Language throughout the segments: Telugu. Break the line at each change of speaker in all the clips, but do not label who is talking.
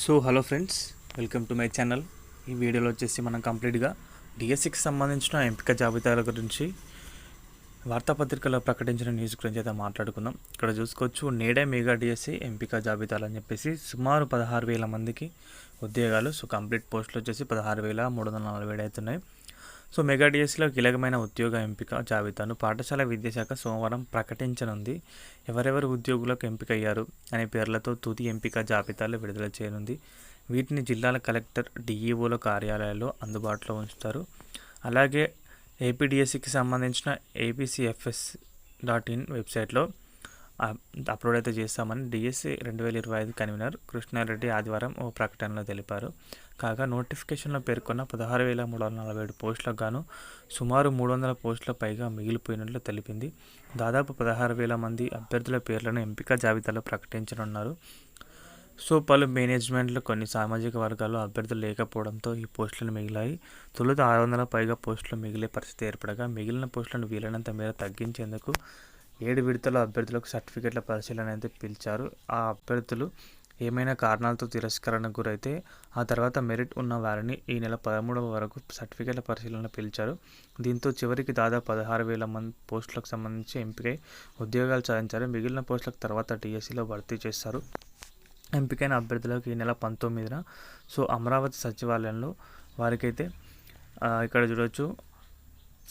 So hello friends welcome to my channel ఈ వీడియోలో వచ్చేసి మనం కంప్లీట్గా డిఎస్సికి సంబంధించిన ఎంపిక జాబితాల గురించి వార్తాపత్రికలో ప్రకటించిన న్యూస్ గురించి అయితే మాట్లాడుకుందాం. ఇక్కడ చూసుకోవచ్చు నేడే మెగా డిఎస్సి ఎంపిక జాబితాలు అని చెప్పేసి సుమారు పదహారు వేల మందికి ఉద్యోగాలు. సో కంప్లీట్ పోస్టులు వచ్చేసి పదహారు వేల మూడు వందల నలభై ఏడు అవుతున్నాయి సో మెగా డిఎస్సిలో కీలకమైన ఉద్యోగ ఎంపిక జాబితాను పాఠశాల విద్యాశాఖ సోమవారం ప్రకటించనుంది. ఎవరెవరు ఉద్యోగులకు ఎంపికయ్యారు అనే పేర్లతో తుది ఎంపిక జాబితాలు విడుదల చేయనుంది. వీటిని జిల్లాల కలెక్టర్ డిఈఓల కార్యాలయాల్లో అందుబాటులో ఉంచుతారు. అలాగే ఏపీడిఎస్సికి సంబంధించిన ఏపీసీఎఫ్ఎస్ డాట్ ఇన్ వెబ్సైట్లో అప్లోడ్ అయితే చేస్తామని డిఎస్సి రెండు వేల ఇరవై ఐదు కన్వీనర్ కృష్ణారెడ్డి ఆదివారం ఓ ప్రకటనలో తెలిపారు. కాగా నోటిఫికేషన్లో పేర్కొన్న పదహారు వేల మూడు వందల నలభై ఏడు పోస్టులకు గాను సుమారు మూడు వందల పోస్టుల పైగా మిగిలిపోయినట్లు తెలిపింది. దాదాపు పదహారు వేల మంది అభ్యర్థుల పేర్లను ఎంపిక జాబితాలో ప్రకటించనున్నారు. సో పలు మేనేజ్మెంట్లు కొన్ని సామాజిక వర్గాల్లో అభ్యర్థులు లేకపోవడంతో ఈ పోస్టులను మిగిలాయి. తొలుత ఆరు వందల పైగా పోస్టులు మిగిలే పరిస్థితి ఏర్పడగా మిగిలిన పోస్టులను వీలైనంత మేర తగ్గించేందుకు ఏడు విడతల అభ్యర్థులకు సర్టిఫికెట్ల పరిశీలన అయితే పిలిచారు. ఆ అభ్యర్థులు ఏమైనా కారణాలతో తిరస్కరణకు గురైతే ఆ తర్వాత మెరిట్ ఉన్న వారిని ఈ నెల పదమూడవ వరకు సర్టిఫికెట్ల పరిశీలన పిలిచారు. దీంతో చివరికి దాదాపు పదహారు వేల మంది పోస్టులకు సంబంధించి ఎంపికై ఉద్యోగాలు సాధించారు. మిగిలిన పోస్టులకు తర్వాత టీఎస్సీలో భర్తీ చేస్తారు. ఎంపికైన అభ్యర్థులకు ఈ నెల పంతొమ్మిదిన సో అమరావతి సచివాలయంలో వారికైతే ఇక్కడ చూడొచ్చు.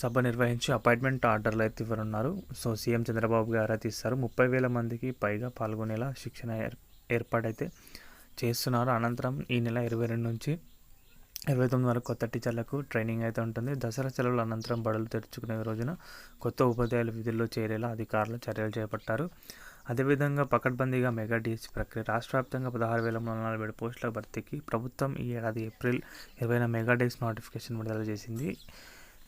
సభ నిర్వహించి అపాయింట్మెంట్ ఆర్డర్లు అయితే ఇవ్వనున్నారు. సో సీఎం చంద్రబాబు గారు అయితే ఇస్తారు. ముప్పై వేల మందికి పైగా పాల్గొనేలా శిక్షణ ఏర్పాటైతే చేస్తున్నారు. అనంతరం ఈ నెల ఇరవై రెండు నుంచి ఇరవై తొమ్మిది వరకు కొత్త టీచర్లకు ట్రైనింగ్ అయితే ఉంటుంది. దసరా సెలవుల అనంతరం బడులు తెరుచుకునే రోజున కొత్త ఉపాధ్యాయులు విధుల్లో చేరేలా అధికారులు చర్యలు చేపట్టారు. అదేవిధంగా పకడ్బందీగా మెగా డిఎస్సి ప్రక్రియ రాష్ట్ర వ్యాప్తంగా పదహారు వేల మూడు వందల నలభై ఏడు పోస్టుల భర్తీకి ప్రభుత్వం ఈ ఏడాది ఏప్రిల్ ఇరవైన మెగా డిఎస్ నోటిఫికేషన్ విడుదల చేసింది.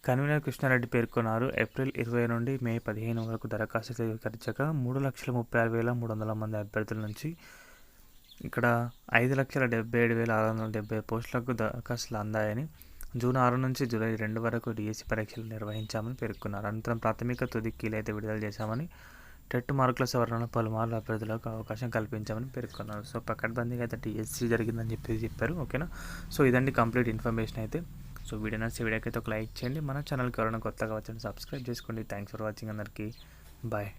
కన్వీనర్ కృష్ణారెడ్డి పేర్కొన్నారు. ఏప్రిల్ ఇరవై నుండి మే పదిహేను వరకు దరఖాస్తు స్వీకరించక మూడు లక్షల ముప్పై ఆరు వేల మూడు వందల మంది అభ్యర్థుల నుంచి ఇక్కడ ఐదు లక్షల డెబ్బై ఏడు వేల ఆరు వందల డెబ్బై పోస్టులకు దరఖాస్తులు అందాయని జూన్ ఆరు నుంచి జూలై రెండు వరకు డిఎస్సి పరీక్షలు నిర్వహించామని పేర్కొన్నారు. అనంతరం ప్రాథమిక తుది కీలైతే విడుదల చేశామని టెట్ మార్కుల సవరణ పలుమార్లు అభ్యర్థులకు అవకాశం కల్పించామని పేర్కొన్నారు. సో పకడ్బందీగా అయితే టీఎస్సీ జరిగిందని చెప్పి చెప్పారు. ఓకేనా? సో ఇదండి కంప్లీట్ ఇన్ఫర్మేషన్ అయితే. సో వీడియో నచ్చి వీడియోకైతే ఒక లైక్ చేయండి. మన ఛానల్కి ఎవరైనా కొత్తగా వచ్చి సబ్స్క్రైబ్ చేసుకోండి. థ్యాంక్స్ ఫర్ వాచింగ్ అందరికీ. బాయ్